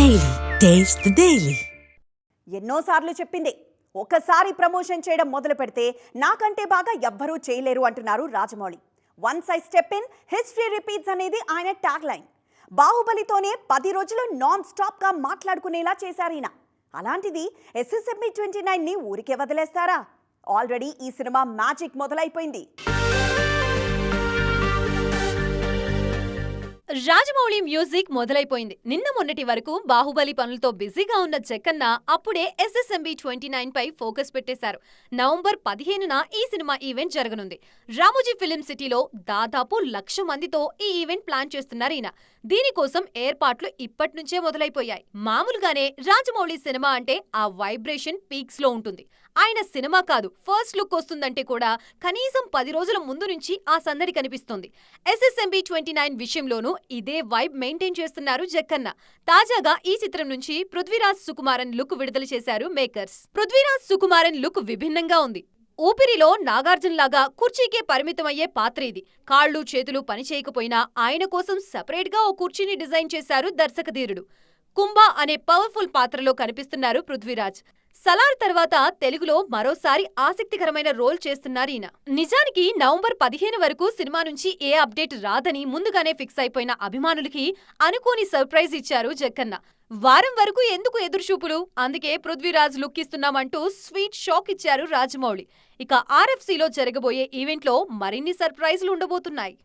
Daily taste daily ఎన్నోసార్లు చెప్పింది. ఒకసారి ప్రమోషన్ చేయడం మొదలు పెడితే నాకంటే బాగా ఎవ్వరూ చేయలేరు అంటున్నారు Rajamouli. One size step in history repeats అనేది ఆయన ట్యాగ్ లైన్ బాహుబలితోనే పది రోజులు నాన్ స్టాప్గా మాట్లాడుకునేలా చేశారు ఈయన. అలాంటిది ఎస్ఎస్ఎంఈ ట్వంటీ నైన్ని ఊరికే వదిలేస్తారా? ఆల్రెడీ ఈ సినిమా మ్యాజిక్ మొదలైపోయింది. రాజమౌళి మ్యూజిక్ మొదలైపోయింది. నిన్న మొన్నటి వరకు బాహుబలి పనులతో బిజీగా ఉన్న జక్కన్న అప్పుడే ఎస్ఎస్ఎంబి ట్వంటీ నైన్ పై ఫోకస్ పెట్టేశారు. నవంబర్ పదిహేనున ఈ సినిమా ఈవెంట్ జరగనుంది. రామోజీ ఫిలిం సిటీలో దాదాపు లక్ష మందితో ఈ ఈవెంట్ ప్లాన్ చేస్తున్నారు ఈయన. దీనికోసం ఏర్పాట్లు ఇప్పటి నుంచే మొదలైపోయాయి. మామూలుగానే రాజమౌళి సినిమా అంటే ఆ వైబ్రేషన్ పీక్స్లో ఉంటుంది. ఆయన సినిమా కాదు ఫస్ట్ లుక్ వస్తుందంటే కూడా కనీసం పది రోజుల ముందు నుంచి ఆ సందడి కనిపిస్తుంది. ఎస్ఎస్ఎంబి ట్వంటీ నైన్ విషయంలోనూ ఇదే వైబ్ మెయింటైన్ చేస్తున్నారు జక్కన్న. తాజాగా ఈ చిత్రం నుంచి పృథ్వీరాజ్ సుకుమారన్ లుక్ విడుదల చేశారు మేకర్స్. పృథ్వీరాజ్ సుకుమారన్ లుక్ విభిన్నంగా ఉంది. ఊపిరిలో నాగార్జునలాగా కుర్చీకే పరిమితమయ్యే పాత్ర ఇది. కాళ్ళు చేతులు పనిచేయకపోయినా ఆయన కోసం సపరేట్గా ఓ కుర్చీని డిజైన్ చేశారు దర్శకధీరుడు. కుంభ అనే పవర్ఫుల్ పాత్రలో కనిపిస్తున్నారు పృథ్వీరాజ్. సలార్ తర్వాత తెలుగులో మరోసారి ఆసక్తికరమైన రోల్ చేస్తున్నారు ఈయన. నిజానికి నవంబర్ పదిహేను వరకు సినిమా నుంచి ఏ అప్డేట్ రాదని ముందుగానే ఫిక్స్ అయిపోయిన అభిమానులకి అనుకోని సర్ప్రైజ్ ఇచ్చారు జక్కన్న. వారం వరకు ఎందుకు ఎదురుచూపులు? అందుకే పృథ్వీరాజ్ లుక్ ఇస్తున్నామంటూ స్వీట్ షాక్ ఇచ్చారు రాజమౌళి. ఇక ఆర్ఎఫ్సీలో జరగబోయే ఈవెంట్లో మరిన్ని సర్ప్రైజ్లు ఉండబోతున్నాయి.